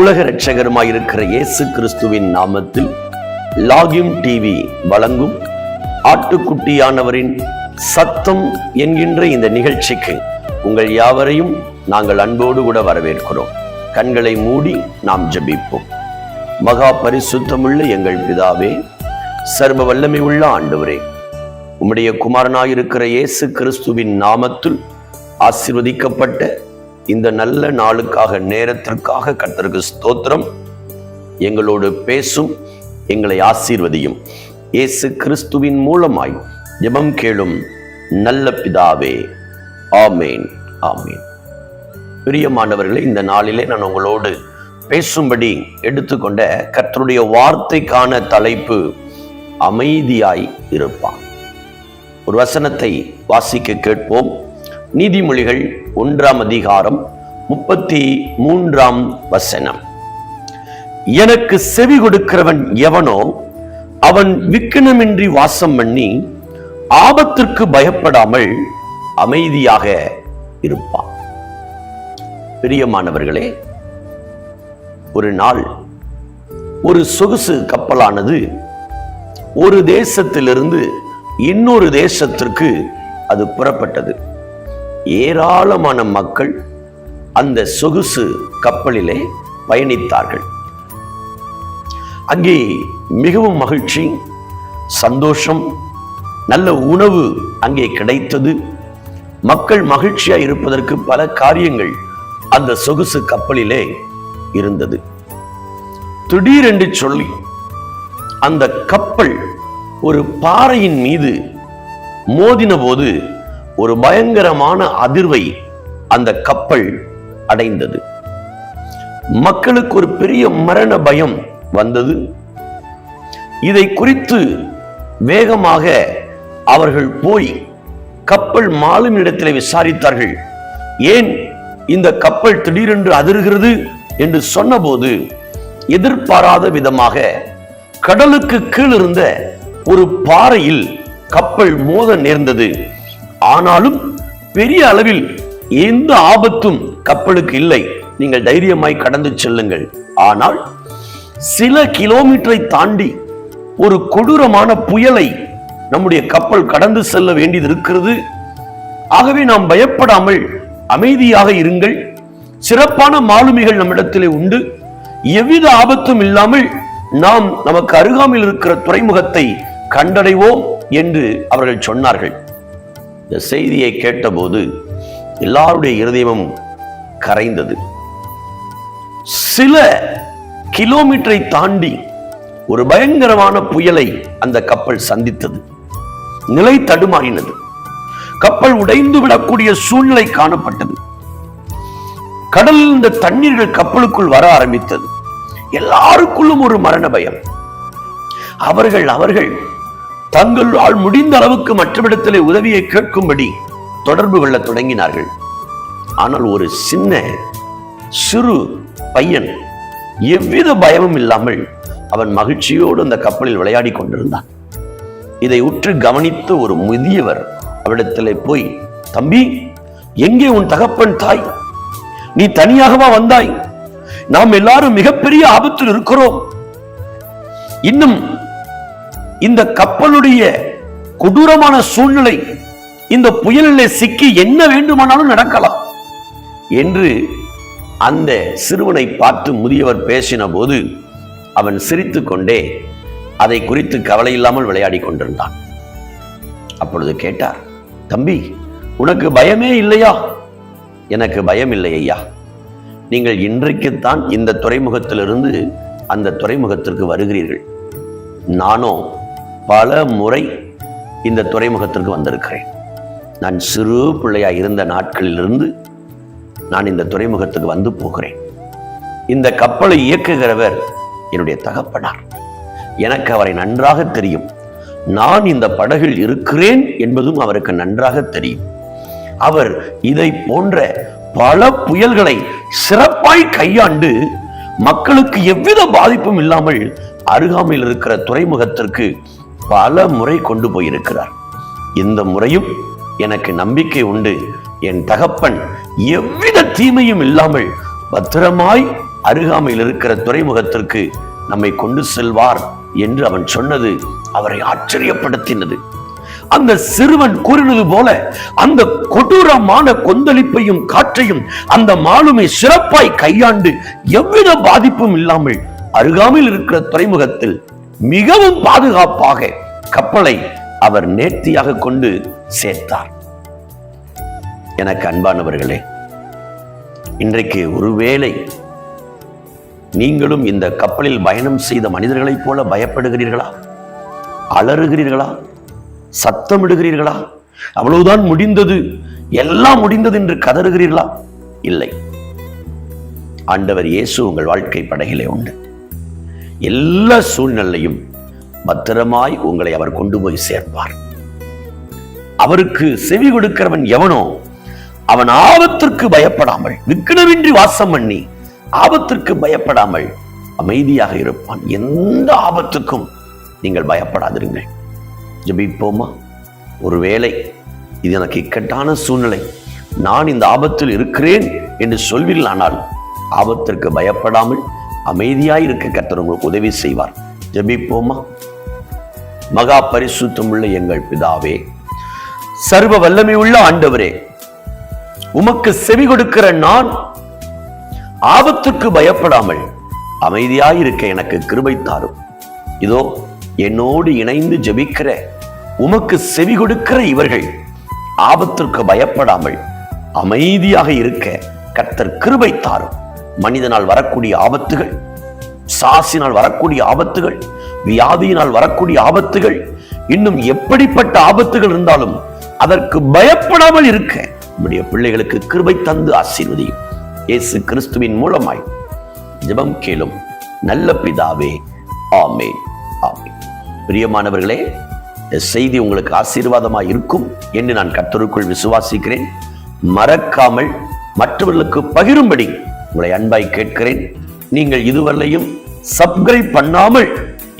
உலக இரட்சகருமாயிருக்கிற இயேசு கிறிஸ்துவின் நாமத்தில் லாகிம் டிவி வழங்கும் ஆட்டுக்குட்டியானவரின் சத்தம் என்கின்ற இந்த நிகழ்ச்சிக்கு உங்கள் யாவரையும் நாங்கள் அன்போடு கூட வரவேற்கிறோம். கண்களை மூடி நாம் ஜபிப்போம். மகா பரிசுத்தமுள்ள எங்கள் பிதாவே சர்வ வல்லமை உள்ள ஆண்டவரே உம்முடைய குமாரனாயிருக்கிற இயேசு கிறிஸ்துவின் நாமத்தில் ஆசிர்வதிக்கப்பட்ட இந்த நல்ல நாளுக்காக நேரத்திற்காக கர்த்தருக்கு ஸ்தோத்திரம். எங்களோடு பேசும் எங்களை ஆசீர்வதியும். இயேசு கிறிஸ்துவின் மூலமாய் ஜெபம் கேளும் நல்ல பிதாவே. ஆமேன் ஆமேன். பிரியமானவர்களே இந்த நாளிலே நான் உங்களோடு பேசும்படி எடுத்துக்கொண்ட கர்த்தருடைய வார்த்தைக்கான தலைப்பு அமைதியாய் இருப்பான் ஒரு வசனத்தை வாசிக்க கேட்போம். நீதிமொழிகள் ஒன்றாம் அதிகாரம் முப்பத்தி மூன்றாம் வசனம். எனக்கு செவி கொடுக்கிறவன் எவனோ அவன் விக்கினமின்றி வாசம் பண்ணி ஆபத்திற்கு பயப்படாமல் அமைதியாக இருப்பான். பிரியமானவர்களே ஒரு நாள் ஒரு சொகுசு கப்பலானது ஒரு தேசத்திலிருந்து இன்னொரு தேசத்திற்கு அது புறப்பட்டது. ஏராளமான மக்கள் அந்த சொகுசு கப்பலிலே பயணித்தார்கள். அங்கே மிகவும் மகிழ்ச்சி சந்தோஷம் நல்ல உணவு அங்கே கிடைத்தது. மக்கள் மகிழ்ச்சியா இருப்பதற்கு பல காரியங்கள் அந்த சொகுசு கப்பலிலே இருந்தது. திடீரென்று சொல்லி அந்த கப்பல் ஒரு பாறையின் மீது மோதின போது ஒரு பயங்கரமான அதிர்வை அந்த கப்பல் அடைந்தது. மக்களுக்கு ஒரு பெரிய மரண பயம் வந்தது. இதை குறித்து வேகமாக அவர்கள் போய் கப்பல் மாலும் இடத்திலே விசாரித்தார்கள். ஏன் இந்த கப்பல் திடீரென்று அதிர்கிறது என்று சொன்னபோது எதிர்பாராத விதமாக கடலுக்கு கீழ் இருந்த ஒரு பாறையில் கப்பல் மோத நேர்ந்தது. ஆனாலும் பெரிய அளவில் எந்த ஆபத்தும் கப்பலுக்கு இல்லை. நீங்கள் தைரியமாய் கடந்து செல்லுங்கள். ஆனால் சில கிலோமீட்டரை தாண்டி ஒரு கொடூரமான புயலை நம்முடைய கப்பல் கடந்து செல்ல வேண்டியது இருக்கிறது. ஆகவே நாம் பயப்படாமல் அமைதியாக இருங்கள். சிறப்பான மாலுமிகள் நம்மிடத்திலே உண்டு. எவ்வித ஆபத்தும் இல்லாமல் நாம் நமக்கு அருகாமையில் இருக்கிற துறைமுகத்தை கண்டடைவோம் என்று அவர்கள் சொன்னார்கள். இந்த செய்தியை கேட்டபோது எல்லாருடைய இருதயமும் கரைந்தது. சில கிலோமீட்டரை தாண்டி ஒரு பயங்கரமான புயலை அந்த கப்பல் சந்தித்தது. நிலை தடுமாறினது. கப்பல் உடைந்து விடக்கூடிய சூழ்நிலை காணப்பட்டது. கடலில் இந்த தண்ணீர்கள் கப்பலுக்குள் வர ஆரம்பித்தது. எல்லாருக்குள்ளும் ஒரு மரண பயம். அவர்கள் அவர்கள் தங்களால் முடிந்த அளவுக்கு மற்றவிடத்திலே உதவியை கேட்கும்படி தொடர்பு கொள்ள தொடங்கினார்கள். ஆனால் ஒரு சின்ன சிறு பையன் எவ்வித பயமும் இல்லாமல் அவன் மகிழ்ச்சியோடு அந்த கப்பலில் விளையாடி கொண்டிருந்தான். இதை உற்று கவனித்து ஒரு முதியவர் அவரிடத்திலே போய் தம்பி எங்கே உன் தகப்பன் தாய்? நீ தனியாகவா வந்தாய்? நாம் எல்லாரும் மிகப்பெரிய ஆபத்தில் இருக்கிறோம். இன்னும் இந்த கப்பலுடைய கொடூரமான சூழ்நிலை இந்த புயலில் சிக்கி என்ன வேண்டுமானாலும் நடக்கலாம் என்று அந்த சிறுவனை பார்த்து முதியவர் பேசின போது அவன் சிரித்து கொண்டே அதை குறித்து கவலை இல்லாமல் விளையாடி கொண்டிருந்தான். அப்பொழுது கேட்டார் தம்பி உனக்கு பயமே இல்லையா? எனக்கு பயம் இல்லை ஐயா. நீங்கள் இன்றைக்குத்தான் இந்த துறைமுகத்திலிருந்து அந்த துறைமுகத்திற்கு வருகிறீர்கள். நானோ பல முறை இந்த துறைமுகத்திற்கு வந்திருக்கிறேன். நான் சிறு பிள்ளையாக இருந்த நாட்களிலிருந்து நான் இந்த துறைமுகத்துக்கு வந்து போகிறேன். இந்த கப்பலை இயக்குகிறவர் என்னுடைய தகப்பனார். எனக்கு அவரை நன்றாக தெரியும். நான் இந்த படகில் இருக்கிறேன் என்பதும் அவருக்கு நன்றாக தெரியும். அவர் இதை போன்ற பல புயல்களை சிறப்பாய் கையாண்டு மக்களுக்கு எவ்வித பாதிப்பும் இல்லாமல் அருகாமையில் இருக்கிற துறைமுகத்திற்கு பல முறை கொண்டு போயிருக்கிறார். இந்த முறையும் எனக்கு நம்பிக்கை உண்டு. என் தகப்பன் எவ்வித தீமையும் இல்லாமல் பத்திரமாய் அருகாமையில் இருக்கிற துறைமுகத்திற்கு நம்மை கொண்டு செல்வார் என்று அவன் சொன்னது அவரை ஆச்சரியப்படுத்தினது. அந்த சிறுவன் கூறினது போல அந்த கொடூரமான கொந்தளிப்பையும் காற்றையும் அந்த மாலுமை சிறப்பாய் கையாண்டு எவ்வித பாதிப்பும் இல்லாமல் அருகாமையில் இருக்கிற துறைமுகத்தில் மிகவும் பாதுகாப்பாக கப்பலை அவர் நேர்த்தியாக கொண்டு சேர்த்தார். எனக்கு அன்பானவர்களே இன்றைக்கு ஒருவேளை நீங்களும் இந்த கப்பலில் பயணம் செய்த மனிதர்களைப் போல பயப்படுகிறீர்களா? அலறுகிறீர்களா? சத்தமிடுகிறீர்களா? அவ்வளவுதான் முடிந்தது. எல்லாம் முடிந்தது என்று கதறுகிறீர்களா? இல்லை. ஆண்டவர் இயேசு உங்கள் வாழ்க்கை படகிலே உண்டு. எல்லா சூழ்நிலையும் பத்திரமாய் உங்களை அவர் கொண்டு போய் சேர்ப்பார். அவருக்கு செவி கொடுக்கிறவன் எவனோ அவன் ஆபத்திற்கு பயப்படாமல் விக்கினமின்றி வாசம் பண்ணி ஆபத்திற்கு பயப்படாமல் அமைதியாக இருப்பான். எந்த ஆபத்துக்கும் நீங்கள் பயப்படாதிருங்கள். ஜபிப்போமா? ஒருவேளை இது எனக்கு இக்கட்டான சூழ்நிலை. நான் இந்த ஆபத்தில் இருக்கிறேன் என்று சொல்வீர்களானால் ஆபத்திற்கு பயப்படாமல் அமைதியாய் இருக்க கர்த்தர் உங்களுக்கு உதவி செய்வார். ஜபிப்போமா? மகா பரிசுத்தம் உள்ள எங்கள் பிதாவே சர்வ வல்லமை உள்ள ஆண்டவரே உமக்கு செவி கொடுக்கிற நான் ஆபத்துக்கு பயப்படாமல் அமைதியாயிருக்க எனக்கு கிருபை தாரும். இதோ என்னோடு இணைந்து ஜெபிக்கிற உமக்கு செவி கொடுக்கிற இவர்கள் ஆபத்திற்கு பயப்படாமல் அமைதியாக இருக்க கர்த்தர் கிருபை தாரும். மனிதனால் வரக்கூடிய ஆபத்துகள் சாசினால் வரக்கூடிய ஆபத்துகள் வியாதியினால் வரக்கூடிய ஆபத்துகள் இன்னும் எப்படிப்பட்ட ஆபத்துகள் இருந்தாலும் அதற்கு பயப்படாமல் இருக்க. நம்முடைய பிள்ளைகளுக்கு கிருபை தந்து ஆசீர்வதியும். இயேசு கிறிஸ்துவின் மூலமாய் ஜெபம் கேளும் நல்ல பிதாவே ஆமே ஆமே பிரியமானவர்களே செய்தி உங்களுக்கு ஆசீர்வாதமாக இருக்கும் என்று நான் கத்தருக்குள் விசுவாசிக்கிறேன். மறக்காமல் மற்றவர்களுக்கு பகிரும்படி உங்களை அன்பாய் கேட்கிறேன். நீங்கள் இதுவரையும் சப்ஸ்கிரைப் பண்ணாமல்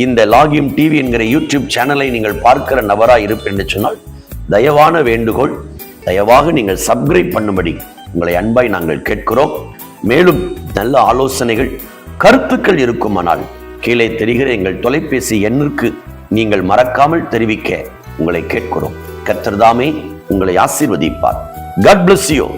இந்த லாகியம் டிவி என்கிற யூடியூப் சேனலை நீங்கள் பார்க்கிற நபராக இருப்பேன் என்று சொன்னால் தயவான வேண்டுகோள் தயவாக நீங்கள் சப்ஸ்கிரைப் பண்ணும்படி உங்களை அன்பாய் நாங்கள் கேட்கிறோம். மேலும் நல்ல ஆலோசனைகள் கருத்துக்கள் இருக்குமானால் கீழே தெரிகிற எங்கள் தொலைபேசி எண்ணிற்கு நீங்கள் மறக்காமல் தெரிவிக்க உங்களை கேட்கிறோம். கர்த்தர்தாமே உங்களை ஆசீர்வதிப்பார். God bless you